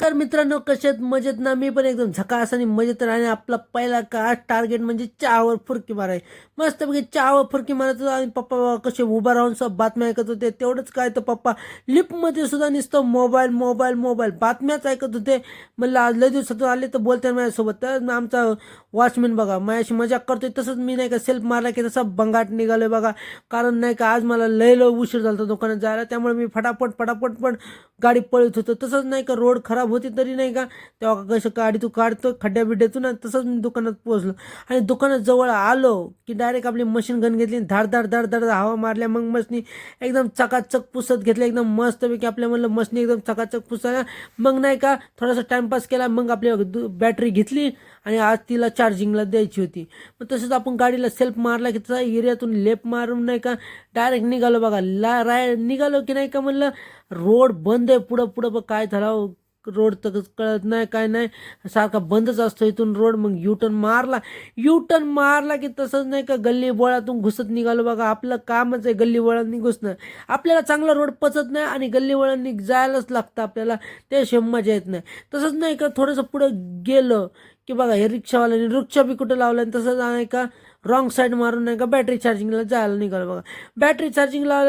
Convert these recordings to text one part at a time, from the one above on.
तर मित्रांनो कशात मजेत ना? मी पण एकदम झकास आणि मजेत आणि आपला पहिला का टार्गेट म्हणजे चहावर फुरकी माराय. मस्तपैकी चहावर फुरकी मारत होतो आणि पप्पा बाबा कसे उभा राहून सब बातम्या ऐकत होते. तेवढंच काय तर पप्पा लिफ्टमध्ये सुद्धा नुसतं मोबाईल मोबाईल मोबाईल बातम्याच ऐकत होते. म्हणलं आज लय दिवसातून आले तर बोलते माझ्यासोबत. तर आमचा वॉचमॅन बघा माझ्याशी मजाक करतोय. तसंच मी नाही का सेल्फ मारला की तसा बंगाट निघालोय बघा. कारण नाही का आज मला लय लय उशीर झाला होता दुकानात जायला. त्यामुळे मी फटाफट फटाफट पण गाडी पळत होतो. तसंच नाही का रोड खराब होती तरी नाही का? तेव्हा कसं गाडी तू काढतो खड्ड्या बिड्ड्यातून तसंच मी दुकानात पोहोचलो. आणि दुकानात जवळ आलो की डायरेक्ट आपली मशीन गन घेतली धाड धाड धाड धाड हवा मारल्या मग मशनी एकदम चकाचक पुसत घेतल्या एकदम मस्तपैकी आपल्या म्हणलं मशनी एकदम चकाचक पुसायला. मग नाही का थोडासा टाइमपास केला मग आपली बॅटरी घेतली आणि आज तिला चार्जिंगला द्यायची होती. मग तसंच आपण गाडीला सेल्फ मारला की तसा एरियातून लेप मारून नाही का डायरेक्ट निघालो बघा. ला राय निघालो की नाही का म्हणलं रोड बंद आहे पुढं पुढं बघ काय झालं. रोड तर कळत नाही काय नाही. सारखा बंदच असतो इथून रोड मग युटर्न मारला. युटर्न मारला की तसंच नाही का गल्ली बोळातून घुसत निघालो बघा. आपलं कामच आहे गल्ली बोळांनी घुसणं. आपल्याला चांगला रोड पचत नाही आणि गल्ली बोळांनी जायलाच लागतं आपल्याला. त्याशिवाय मजा येत नाही. तसंच नाही का थोडंसं पुढं गेलं की बघा हे रिक्षावाल्याने रिक्षा बी कुठं लावलं आणि तसंच नाही का रॉंग साईड मारून नाही का बॅटरी चार्जिंगला जायला निघालो बघा. बॅटरी चार्जिंगला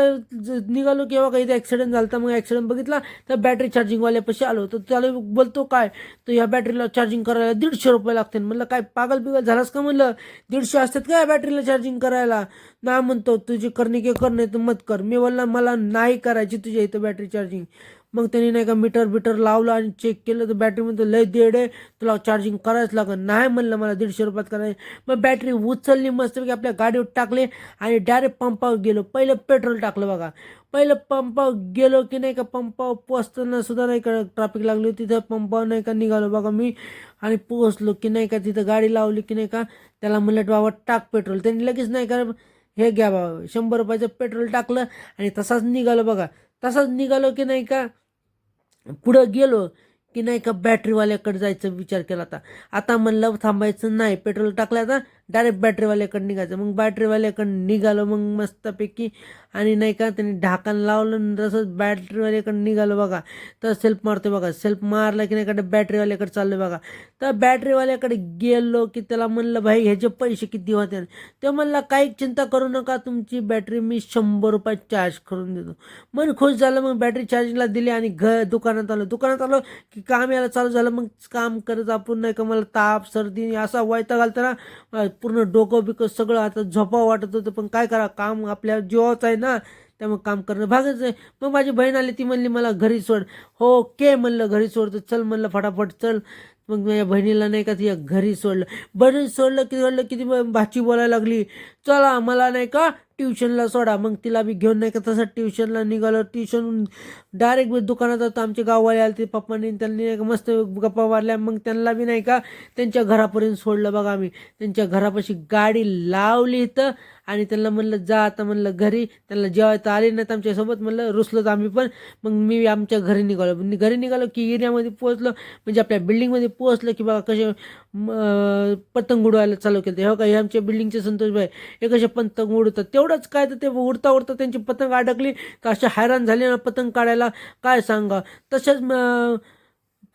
निघालो किंवा काही इथे ॲक्सिडेंट झाला तर मग ॲक्सिडेंट बघितला तर बॅटरी चार्जिंगवाल्यापाशी आलो तर त्याला बोलतो काय तर ह्या बॅटरीला चार्जिंग करायला दीडशे रुपये लागतील. म्हणलं काय पागल बिगल झालास का? म्हणलं दीडशे असतात काय बॅटरीला चार्जिंग करायला? ना म्हणतो तुझी करणे की कर नाही तर मत कर. मी बोलला मला नाही करायची तुझ्या इथं बॅटरी चार्जिंग मग त्यांनी नाही का मीटर बिटर लावलं आणि चेक केलं तर बॅटरीमध्ये लय देड आहे. तुला चार्जिंग करायच लागेल नाही म्हणलं मला दीडशे रुपयात करायचं. मग बॅटरी उचलली मस्तपैकी आपल्या गाडीवर टाकले आणि डायरेक्ट पंपावर गेलो. पहिलं पेट्रोल टाकलं बघा. पहिलं पंपावर गेलो की नाही का पंपावर पोचताना सुद्धा नाही का ट्रॅफिक लागली तिथं पंपावर नाही का निघालो बघा मी. आणि पोचलो की नाही का तिथं गाडी लावली की नाही का त्याला म्हणलं बाबा टाक पेट्रोल त्यांनी लगेच नाही का हे घ्या बाबा शंभर रुपयाचं पेट्रोल टाकलं आणि तसाच निघालो बघा. तसाच निघालो की नाही का पुढं गेलो की नाही का बॅटरीवाल्याकडे जायचं विचार केला आता आता म्हणलं थांबायचं नाही पेट्रोल टाकलं आता डायरेक्ट बॅटरीवाल्याकडे निघायचं. मग बॅटरीवाल्याकडे निघालो मग मस्तपैकी आणि नाही का त्यांनी ढाकण लावलं तसंच बॅटरीवाल्याकडे निघालो बघा. तर सेल्फ मारतो बघा. सेल्फ मारला की नाही का बॅटरीवाल्याकडे चाललो बघा. तर बॅटरीवाल्याकडे गेलो की त्याला म्हणलं भाई ह्याचे पैसे किती होते ते म्हणला काही चिंता करू नका तुमची बॅटरी मी शंभर रुपये चार्ज करून देतो. मन खुश झालं मग बॅटरी चार्जिंगला दिली आणि घ दुकानात आलो. दुकानात आलो की काम यायला चालू झालं. मग काम करत आपण नाही का मला ताप सर्दी असा वायता घालताना पूर्ण डोकं बिकं सगळं आता झोपा वाटत होतं पण काय करा काम आपल्या जीवाचं आहे ना त्यामुळे काम करणं भागच आहे. मग माझी बहीण आली ती म्हणली मला घरी सोड. हो के? म्हणलं घरी सोडतो चल म्हणलं फटाफट चल. मग माझ्या बहिणीला नाही का ती घरी सोडलं. बहिणी सोडलं की सोडलं की ती भाची बोलायला लागली. चला मला नाही का ट्युशनला सोडा. मग तिला बी घेऊन नाही का तसं ट्युशनला निघालो. ट्युशन डायरेक्ट दुकानात होतं. आमचे गाववाले आले ते पप्पांनी त्यांनी नाही का मस्त गप्पा मारल्या. मग त्यांना बी नाही का त्यांच्या घरापर्यंत सोडलं बघा आम्ही. त्यांच्या घरापाशी गाडी लावली इथं आणि त्यांना म्हणलं जा आता म्हणलं घरी. त्यांना जेवायचं आले नाहीत आमच्यासोबत. म्हणलं रुसलो तर आम्ही पण. मग मी आमच्या घरी निघालो. घरी निघालो की एरियामध्ये पोहोचलो. म्हणजे आपल्या बिल्डिंगमध्ये पोहोचलं की बघा कसे पतंग उडवायला चालू केलं हो काय आमच्या बिल्डिंगचे संतोषभाई हे कसे पतंग उडतात तेवढंच काय तर ते उडता उडता त्यांची पतंग अडकली. का असे हैराण झाले ना पतंग काढायला. काय सांगा? तसेच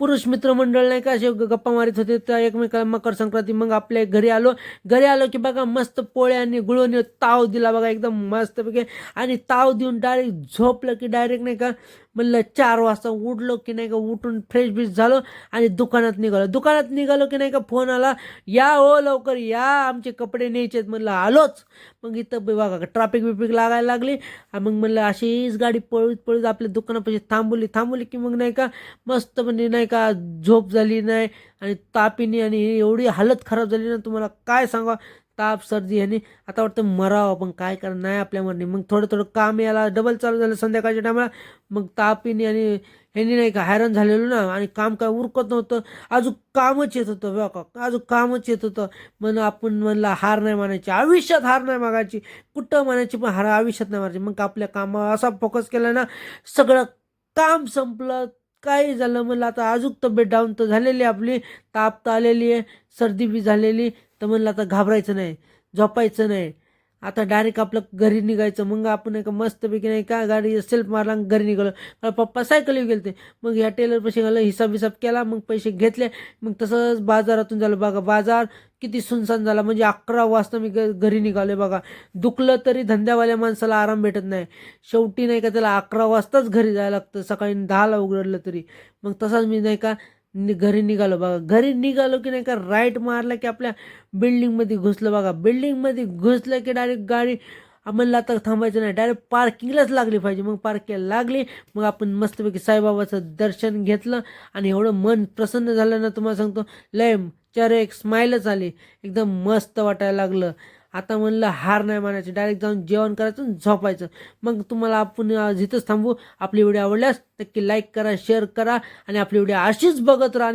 पुरुष मित्रमंडळ नाही का असे गप्पा मारित होते. त्या एकमेकाला मकर संक्रांती मग आपल्या घरी आलो. घरी आलो की बघा मस्त पोळ्याने गुळवणी ताव दिला बघा एकदम मस्तपैकी. आणि ताव देऊन डायरेक्ट झोपलं की डायरेक्ट नाही का म्हणलं चार वाजता उठलो की नाही का उठून फ्रेश बीश झालो आणि दुकानात निघालो. दुकानात निघालो की नाही का फोन आला या हो लवकर या आमचे कपडे न्यायचे आहेत म्हणलं आलोच. मग इथं बघा ट्रॅफिक बिपिक लागायला लागली. आणि मग म्हणलं अशीच गाडी पळूत पळूत आपल्या दुकानापाशी थांबवली थांबवली की मग नाही का मस्त म्हणजे नाही का झोप झाली नाही आणि तापिनी आणि एवढी हालत खराब झाली ना तुम्हाला काय सांगा ताप सर्दी ह्याने. आता वाटतं मरावं पण काय करा नाही आपल्या मरणी. मग थोडं थोडं काम याला डबल चालू झालं संध्याकाळच्या टायमाला मग तापिनी आणि ह्यांनी नाही का हैराण झालेलो ना. आणि काम काय उरकत नव्हतं. अजून कामच येत होतं बघा. अजून कामच येत होतं. मग आपण म्हणलं हार नाही मानायची. आयुष्यात हार नाही मागायची. कुठं म्हणायची पण हार आयुष्यात नाही मारायची. मग आपल्या कामावर असा फोकस केला ना सगळं काम संपलं. काही झालं म्हणलं आता अजून तब्येत डाऊन तर झालेली आपली. ताप तर आलेली आहे. सर्दी बी झालेली. तर म्हणलं आता घाबरायचं नाही झोपायचं नाही. आता डायरेक्ट आपलं घरी निघायचं. मग आपण नाही का मस्तपैकी नाही का गाडी सेल्फ मारला घरी निघालो. मला पप्पा सायकल गेलते. मग ह्या टेलर पैसे गेलं हिसाब हिसाब केला मग पैसे घेतले. मग तसंच बाजारातून झालं बघा. बाजार किती सुनसान झाला. म्हणजे अकरा वाजता मी घरी निघालो बघा. दुखलं तरी धंद्यावाल्या माणसाला आराम भेटत नाही. शेवटी नाही का त्याला अकरा वाजताच घरी जायला लागतं. सकाळी दहाला उघडलं तरी. मग तसाच मी नाही का घरी निघालो बघा. घरी निघालो की नाही का राईट मारला की आपल्या बिल्डिंगमध्ये घुसलं बघा. बिल्डिंगमध्ये घुसलं की डायरेक्ट गाडी आम्हाला आता थांबायचं नाही. डायरेक्ट पार्किंगलाच लागली पाहिजे. मग पार्किंगला लागली मग आपण मस्तपैकी साईबाबाचं दर्शन घेतलं आणि एवढं मन प्रसन्न झालं ना तुम्हाला सांगतो लय चेहरे एक स्माईलच आली. एकदम मस्त वाटायला लागलं. आता म्हणलं हार नाही मानायची. डायरेक्ट जाऊन जेवण करायचं आणि झोपायचं. मग तुम्हाला आपण जिथंच थांबू आपली व्हिडिओ आवडल्यास नक्की लाईक करा शेअर करा आणि आपली व्हिडिओ अशीच बघत राहा.